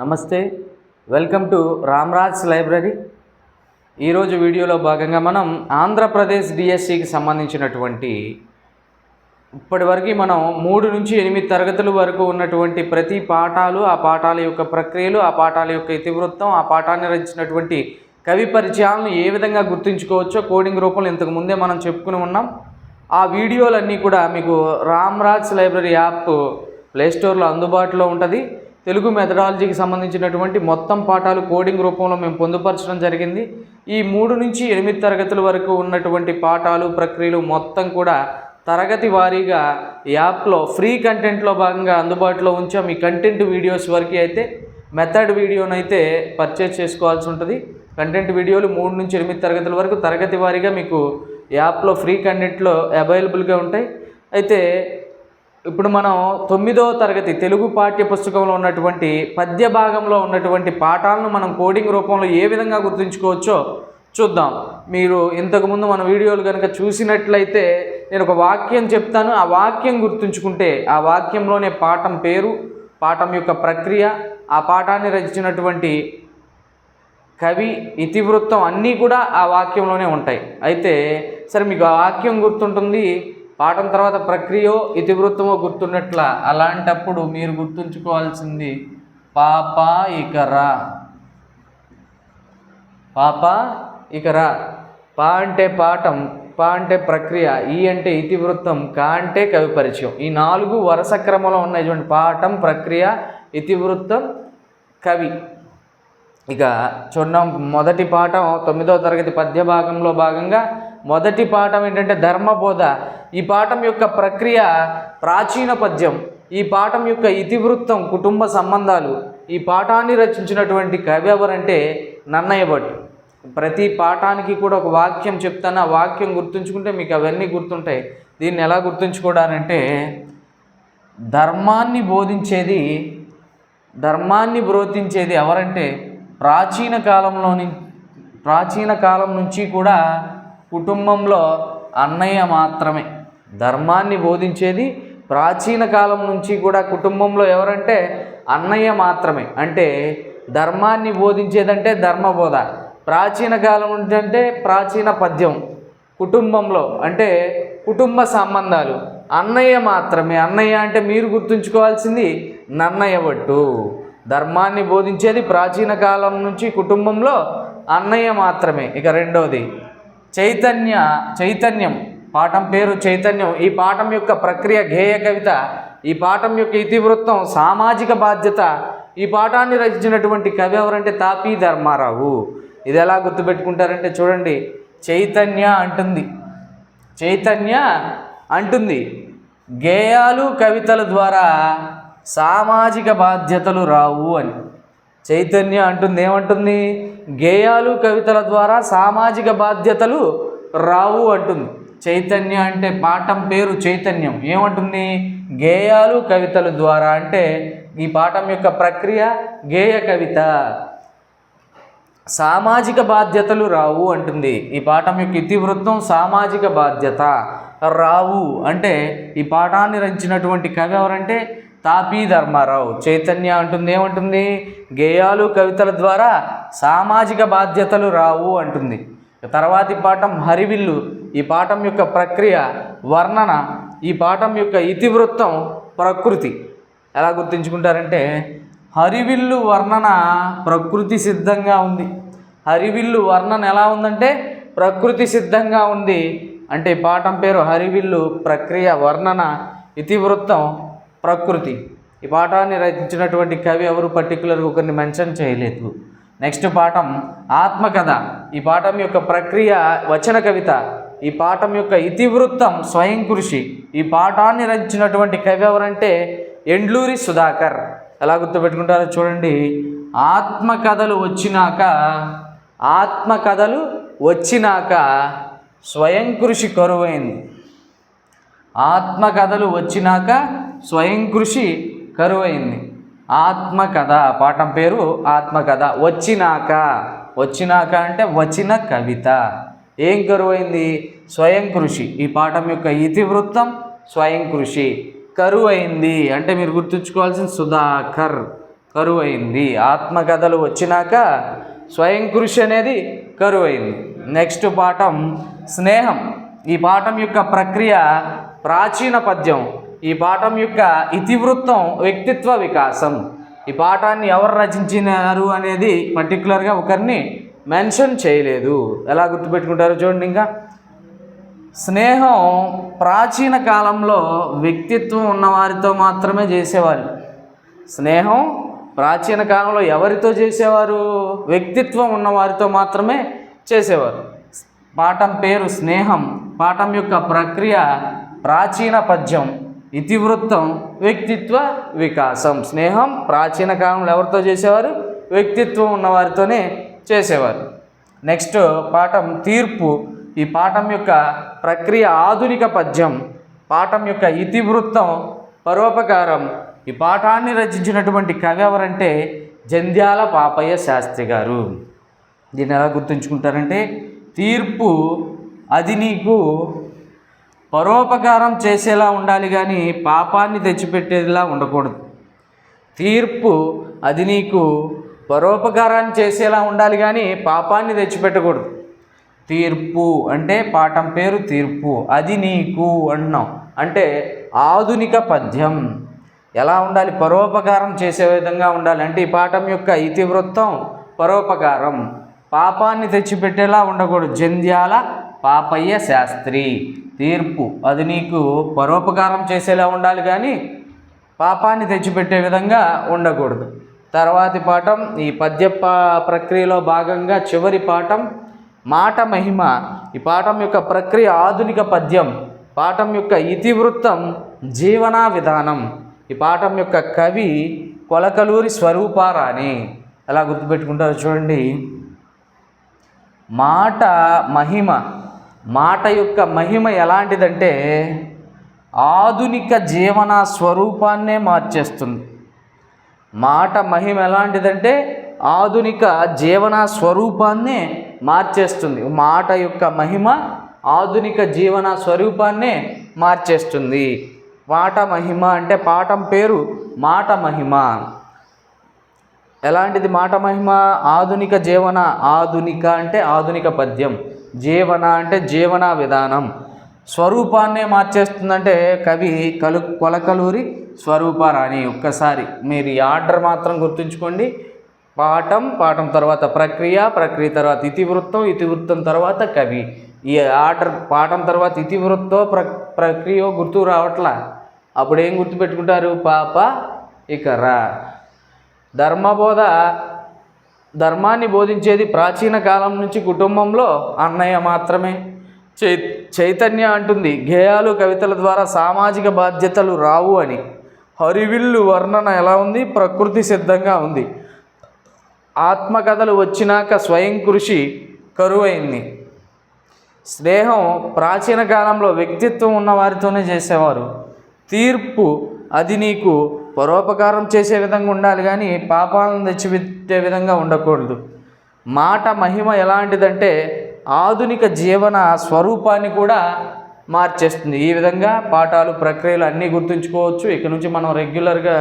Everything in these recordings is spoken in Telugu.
నమస్తే. Welcome to Ramraj library. ఈరోజు వీడియోలో భాగంగా మనం ఆంధ్రప్రదేశ్ డిఎస్సికి సంబంధించినటువంటి ఇప్పటివరకు మనం మూడు నుంచి ఎనిమిది తరగతుల వరకు ఉన్నటువంటి ప్రతి పాఠాలు ఆ పాఠాల యొక్క ప్రక్రియలు ఆ పాఠాల యొక్క ఇతివృత్తం ఆ పాఠాన్ని రచించినటువంటి కవి పరిచయాలను ఏ విధంగా గుర్తుంచుకోవచ్చో కోడింగ్ రూపంలో ఇంతకు ముందే మనం చెప్పుకుని ఉన్నాం. ఆ వీడియోలన్నీ కూడా మీకు రామ్రాజ్ లైబ్రరీ యాప్ ప్లేస్టోర్లో అందుబాటులో ఉంటుంది. తెలుగు మెథడాలజీకి సంబంధించినటువంటి మొత్తం పాఠాలు కోడింగ్ రూపంలో మేము పొందుపరచడం జరిగింది. ఈ మూడు నుంచి ఎనిమిది తరగతుల వరకు ఉన్నటువంటి పాఠాలు ప్రక్రియలు మొత్తం కూడా తరగతి వారీగా యాప్లో ఫ్రీ కంటెంట్లో భాగంగా అందుబాటులో ఉంచాం. ఈ కంటెంట్ వీడియోస్ వరకు అయితే మెథడ్ వీడియోనైతే పర్చేజ్ చేసుకోవాల్సి ఉంటుంది. కంటెంట్ వీడియోలు మూడు నుంచి ఎనిమిది తరగతుల వరకు తరగతి వారీగా మీకు యాప్లో ఫ్రీ కంటెంట్లో అవైలబుల్గా ఉంటాయి. అయితే ఇప్పుడు మనం తొమ్మిదో తరగతి తెలుగు పాఠ్య పుస్తకంలో ఉన్నటువంటి పద్య భాగంలో ఉన్నటువంటి పాఠాలను మనం కోడింగ్ రూపంలో ఏ విధంగా గుర్తుంచుకోవచ్చో చూద్దాం. మీరు ఇంతకుముందు మన వీడియోలు కనుక చూసినట్లయితే నేను ఒక వాక్యం చెప్తాను. ఆ వాక్యం గుర్తుంచుకుంటే ఆ వాక్యంలోనే పాఠం పేరు పాఠం యొక్క ప్రక్రియ ఆ పాఠాన్ని రచించినటువంటి కవి ఇతివృత్తం అన్నీ కూడా ఆ వాక్యంలోనే ఉంటాయి. అయితే సరే మీకు ఆ వాక్యం గుర్తుంటుంది? పాఠం తర్వాత ప్రక్రియో ఇతివృత్తమో గుర్తున్నట్ల అలాంటప్పుడు మీరు గుర్తుంచుకోవాల్సింది పాప ఇకరా పాప ఇకరా పా అంటే పాఠం పా అంటే ప్రక్రియ ఈ అంటే ఇతివృత్తం కా అంటే కవి పరిచయం ఈ నాలుగు వరుస క్రమంలో ఉన్నాయి చూడండి. పాఠం ప్రక్రియ ఇతివృత్తం కవి. ఇక చూడండి మొదటి పాఠం తొమ్మిదవ తరగతి పద్య భాగంలో భాగంగా మొదటి పాఠం ఏంటంటే ధర్మబోధ. ఈ పాఠం యొక్క ప్రక్రియ ప్రాచీన పద్యం. ఈ పాఠం యొక్క ఇతివృత్తం కుటుంబ సంబంధాలు. ఈ పాఠాన్ని రచించినటువంటి కవి ఎవరంటే నన్నయ్య భట్. ప్రతి పాఠానికి కూడా ఒక వాక్యం చెప్తాను. ఆ వాక్యం గుర్తుంచుకుంటే మీకు అవన్నీ గుర్తుంటాయి. దీన్ని ఎలా గుర్తుంచుకోవడానంటే ధర్మాన్ని బోధించేది ధర్మాన్ని బ్రోతించేది ఎవరంటే ప్రాచీన కాలంలోని ప్రాచీన కాలం నుంచి కూడా కుటుంబంలో అన్నయ్య మాత్రమే. ధర్మాన్ని బోధించేది ప్రాచీన కాలం నుంచి కూడా కుటుంబంలో ఎవరంటే అన్నయ్య మాత్రమే. అంటే ధర్మాన్ని బోధించేదంటే ధర్మబోధ. ప్రాచీన కాలం నుంచి అంటే ప్రాచీన పద్యం. కుటుంబంలో అంటే కుటుంబ సంబంధాలు. అన్నయ్య మాత్రమే. అన్నయ్య అంటే మీరు గుర్తుంచుకోవాల్సింది నన్నయ్య బట్టు ధర్మాన్ని బోధించేది ప్రాచీన కాలం నుంచి కుటుంబంలో అన్నయ్య మాత్రమే. ఇక రెండవది చైతన్య చైతన్యం. పాఠం పేరు చైతన్యం. ఈ పాఠం యొక్క ప్రక్రియ గేయ కవిత. ఈ పాఠం యొక్క ఇతివృత్తం సామాజిక బాధ్యత. ఈ పాఠాన్ని రచించినటువంటి కవి ఎవరంటే తాపీ ధర్మారావు. ఇది ఎలా గుర్తుపెట్టుకుంటారంటే చూడండి చైతన్య అంటుంది. చైతన్య అంటుంది గేయాలు కవితల ద్వారా సామాజిక బాధ్యతలు రావు అని. చైతన్య అంటుంది ఏమంటుంది? గేయాలు కవితల ద్వారా సామాజిక బాధ్యతలు రావు అంటుంది. చైతన్య అంటే పాఠం పేరు చైతన్యం. ఏమంటుంది? గేయాలు కవితల ద్వారా అంటే ఈ పాఠం యొక్క ప్రక్రియ గేయ కవిత. సామాజిక బాధ్యతలు రావు అంటుంది. ఈ పాఠం యొక్క ఇతివృత్తం సామాజిక బాధ్యత. రావు అంటే ఈ పాఠాన్ని రచించినటువంటి కవి ఎవరంటే తాపీ ధర్మారావు. చైతన్య అంటుంది ఏమంటుంది? గేయాలు కవితల ద్వారా సామాజిక బాధ్యతలు రావు అంటుంది. తర్వాతి పాఠం హరివిల్లు. ఈ పాఠం యొక్క ప్రక్రియ వర్ణన ఈ పాఠం యొక్క ఇతివృత్తం ప్రకృతి. ఎలా గుర్తుంచుకుంటారంటే హరివిల్లు వర్ణన ప్రకృతి సిద్ధంగా ఉంది. హరివిల్లు వర్ణన ఎలా ఉందంటే ప్రకృతి సిద్ధంగా ఉంది. అంటే ఈ పాఠం పేరు హరివిల్లు ప్రక్రియ వర్ణన ఇతివృత్తం ప్రకృతి. ఈ పాఠాన్ని రచించినటువంటి కవి ఎవరు పర్టికులర్గా ఒకరిని మెన్షన్ చేయలేదు. నెక్స్ట్ పాఠం ఆత్మకథ. ఈ పాఠం యొక్క ప్రక్రియ వచన కవిత. ఈ పాఠం యొక్క ఇతివృత్తం స్వయం కృషి. ఈ పాఠాన్ని రచించినటువంటి కవి ఎవరంటే ఎండ్లూరి సుధాకర్. ఎలా గుర్తుపెట్టుకుంటారో చూడండి. ఆత్మకథలు వచ్చినాక ఆత్మకథలు వచ్చినాక స్వయం కృషి కరువైంది. ఆత్మకథలు వచ్చినాక స్వయం కృషి కరువైంది. ఆత్మకథ పాఠం పేరు ఆత్మకథ. వచ్చినాక వచ్చినాక అంటే వచ్చిన కవిత. ఏం కరువైంది? స్వయం కృషి. ఈ పాఠం యొక్క ఇతివృత్తం స్వయం కృషి. కరువైంది అంటే మీరు గుర్తుంచుకోవాల్సిన సుధాకర్ కరువైంది. ఆత్మకథలు వచ్చినాక స్వయం కృషి అనేది కరువైంది. నెక్స్ట్ పాఠం స్నేహం. ఈ పాఠం యొక్క ప్రక్రియ ప్రాచీన పద్యం. ఈ పాఠం యొక్క ఇతివృత్తం వ్యక్తిత్వ వికాసం. ఈ పాఠాన్ని ఎవరు రచించినారు అనేది పర్టికులర్గా ఒకరిని మెన్షన్ చేయలేదు. ఎలా గుర్తుపెట్టుకుంటారో చూడండి ఇంకా. స్నేహం ప్రాచీన కాలంలో వ్యక్తిత్వం ఉన్నవారితో మాత్రమే చేసేవారు. స్నేహం ప్రాచీన కాలంలో ఎవరితో చేసేవారు? వ్యక్తిత్వం ఉన్నవారితో మాత్రమే చేసేవారు. పాఠం పేరు స్నేహం. పాఠం యొక్క ప్రక్రియ ప్రాచీన పద్యం. ఇతివృత్తం వ్యక్తిత్వ వికాసం. స్నేహం ప్రాచీన కాలంలో ఎవరితో చేసేవారు? వ్యక్తిత్వం ఉన్నవారితోనే చేసేవారు. నెక్స్ట్ పాఠం తీర్పు. ఈ పాఠం యొక్క ప్రక్రియ ఆధునిక పద్యం. పాఠం యొక్క ఇతివృత్తం పరోపకారం. ఈ పాఠాన్ని రచించినటువంటి కవి ఎవరంటే జంధ్యాల పాపయ్య శాస్త్రి గారు. దీన్ని ఎలా గుర్తుంచుకుంటారంటే తీర్పు అది నీకు పరోపకారం చేసేలా ఉండాలి కానీ పాపాన్ని తెచ్చిపెట్టేలా ఉండకూడదు. తీర్పు అది నీకు పరోపకారాన్ని చేసేలా ఉండాలి కానీ పాపాన్ని తెచ్చిపెట్టకూడదు. తీర్పు అంటే పాఠం పేరు తీర్పు అది నీకు అన్నాం. అంటే ఆధునిక పద్యం. ఎలా ఉండాలి? పరోపకారం చేసే విధంగా ఉండాలి. అంటే ఈ పాఠం యొక్క ఇతివృత్తం పరోపకారం. పాపాన్ని తెచ్చిపెట్టేలా ఉండకూడదు. జంధ్యాల పాపయ్య శాస్త్రి. తీర్పు. అది నీకు పరోపకారం చేసేలా ఉండాలి కానీ పాపాన్ని తెచ్చిపెట్టే విధంగా ఉండకూడదు. తర్వాతి పాఠం ఈ పద్య పా- ప్రక్రియలో భాగంగా చివరి పాఠం మాట మహిమ. ఈ పాఠం యొక్క ప్రక్రియ ఆధునిక పద్యం. పాఠం యొక్క ఇతివృత్తం జీవనా విధానం. ఈ పాఠం యొక్క కవి కొలకలూరి స్వరూపారాణి. ఎలా గుర్తుపెట్టుకుంటారో చూడండి. మాట మహిమ. మాట యొక్క మహిమ ఎలాంటిదంటే ఆధునిక జీవన స్వరూపాన్నే మార్చేస్తుంది. మాట మహిమ ఎలాంటిదంటే ఆధునిక జీవన స్వరూపాన్నే మార్చేస్తుంది. మాట యొక్క మహిమ ఆధునిక జీవన స్వరూపాన్నే మార్చేస్తుంది. మాట మహిమ అంటే పాఠం పేరు మాట మహిమ. ఎలాంటిది మాట మహిమ? ఆధునిక జీవన ఆధునిక అంటే ఆధునిక పద్యం. జీవన అంటే జీవన విధానం. స్వరూపాన్నే మార్చేస్తుందంటే కవి కలు కొలకలూరి స్వరూపారాణి ఒక్కసారి మీరు ఈ ఆర్డర్ మాత్రం గుర్తుంచుకోండి. పాఠం పాఠం తర్వాత ప్రక్రియ ప్రక్రియ తర్వాత ఇతివృత్తం ఇతివృత్తం తర్వాత కవి. ఈ ఆర్డర్ పాఠం తర్వాత ఇతివృత్తో ప్ర ప్రక్రియ గుర్తు రావట్లా? అప్పుడు ఏం గుర్తుపెట్టుకుంటారు? పాప ఇక రా. ధర్మబోధ ధర్మాన్ని బోధించేది ప్రాచీన కాలం నుంచి కుటుంబంలో అన్నయ్య మాత్రమే. చై చైతన్య అంటుంది గేయాలు కవితల ద్వారా సామాజిక బాధ్యతలు రావు అని. హరివిల్లు వర్ణన ఎలా ఉంది? ప్రకృతి సిద్ధంగా ఉంది. ఆత్మకథలు వచ్చినాక స్వయం కృషి కరువైంది. స్నేహం ప్రాచీన కాలంలో వ్యక్తిత్వం ఉన్న వారితోనే చేసేవారు. తీర్పు అది నీకు పరోపకారం చేసే విధంగా ఉండాలి కానీ పాపాలను తెచ్చిపెట్టే విధంగా ఉండకూడదు. మాట మహిమ ఎలాంటిదంటే ఆధునిక జీవన స్వరూపాన్ని కూడా మార్చేస్తుంది. ఈ విధంగా పాఠాలు ప్రక్రియలు అన్నీ గుర్తుంచుకోవచ్చు. ఇక నుంచి మనం రెగ్యులర్గా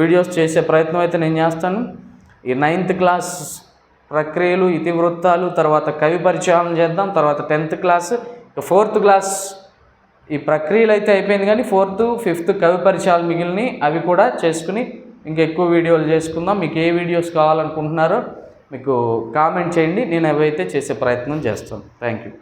వీడియోస్ చేసే ప్రయత్నం అయితే నేను చేస్తాను. ఈ నైన్త్ క్లాస్ ప్రక్రియలు ఇతివృత్తాలు తర్వాత కవి పరిచయాలను చేద్దాం తర్వాత టెన్త్ క్లాస్ ఫోర్త్ క్లాస్ ఈ ప్రక్రియలు అయితే అయిపోయింది కానీ ఫోర్త్ ఫిఫ్త్ కవి పరిచయాలు మిగిలినవి అవి కూడా చేసుకుని ఇంకా ఎక్కువ వీడియోలు చేసుకుందాం. మీకు ఏ వీడియోస్ కావాలనుకుంటున్నారో మీకు కామెంట్ చేయండి. నేను అవైతే చేసే ప్రయత్నం చేస్తాను. Thank you.